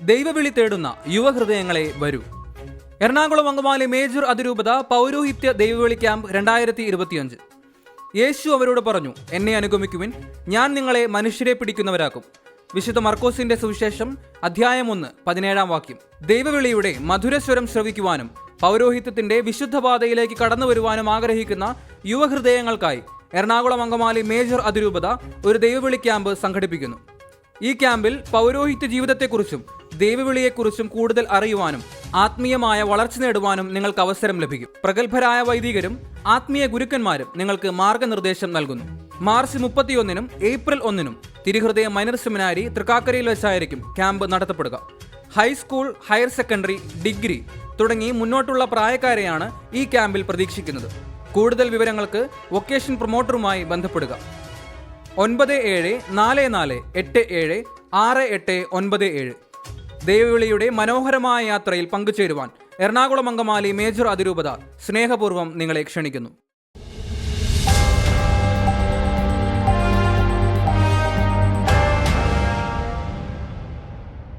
ദൈവവിളി തേടുന്ന യുവഹൃദയങ്ങളെ വരൂ. എറണാകുളം അങ്കമാലി മേജർ അതിരൂപത പൗരോഹിത്യ ദൈവവിളി ക്യാമ്പ് രണ്ടായിരത്തി ഇരുപത്തിയഞ്ച് യേശു അവരോട് പറഞ്ഞു എന്നെ അനുഗമിക്കുവിൻ ഞാൻ നിങ്ങളെ മനുഷ്യരെ പിടിക്കുന്നവരാക്കും. വിശുദ്ധ മർക്കോസിന്റെ സുവിശേഷം അധ്യായം ഒന്ന് പതിനേഴാം വാക്യം. ദൈവവിളിയുടെ മധുരസ്വരം ശ്രവിക്കുവാനും പൗരോഹിത്യത്തിന്റെ വിശുദ്ധപാതയിലേക്ക് കടന്നു വരുവാനും ആഗ്രഹിക്കുന്ന യുവഹൃദയങ്ങൾക്കായി എറണാകുളം അങ്കമാലി മേജർ അതിരൂപത ഒരു ദൈവവിളി ക്യാമ്പ് സംഘടിപ്പിക്കുന്നു. ഈ ക്യാമ്പിൽ പൗരോഹിത്യ ജീവിതത്തെക്കുറിച്ചും ദൈവവിളിയെക്കുറിച്ചും കൂടുതൽ അറിയുവാനും ആത്മീയമായ വളർച്ച നേടുവാനും നിങ്ങൾക്ക് അവസരം ലഭിക്കും. പ്രഗത്ഭരായ വൈദികരും ആത്മീയ ഗുരുക്കന്മാരും നിങ്ങൾക്ക് മാർഗനിർദ്ദേശം നൽകുന്നു. മാർച്ച് മുപ്പത്തിയൊന്നിനും ഏപ്രിൽ ഒന്നിനും തിരുഹൃദയ മൈനർ സെമിനാരി തൃക്കാക്കരയിൽ വെച്ചായിരിക്കും camp നടത്തപ്പെടുക. High school higher secondary degree തുടങ്ങി മുന്നോട്ടുള്ള പ്രായക്കാരെയാണ് ഈ ക്യാമ്പിൽ പ്രതീക്ഷിക്കുന്നത്. കൂടുതൽ വിവരങ്ങൾക്ക് വൊക്കേഷൻ പ്രൊമോട്ടറുമായി ബന്ധപ്പെടുക. ഒൻപത് ഏഴ് നാല് നാല് എട്ട് ഏഴ് ആറ് എട്ട് ഒൻപത് ഏഴ്. ദൈവവിളിയുടെ മനോഹരമായ യാത്രയിൽ പങ്കുചേരുവാൻ എറണാകുളം അങ്കമാലി മേജർ അതിരൂപത സ്നേഹപൂർവം നിങ്ങളെ ക്ഷണിക്കുന്നു.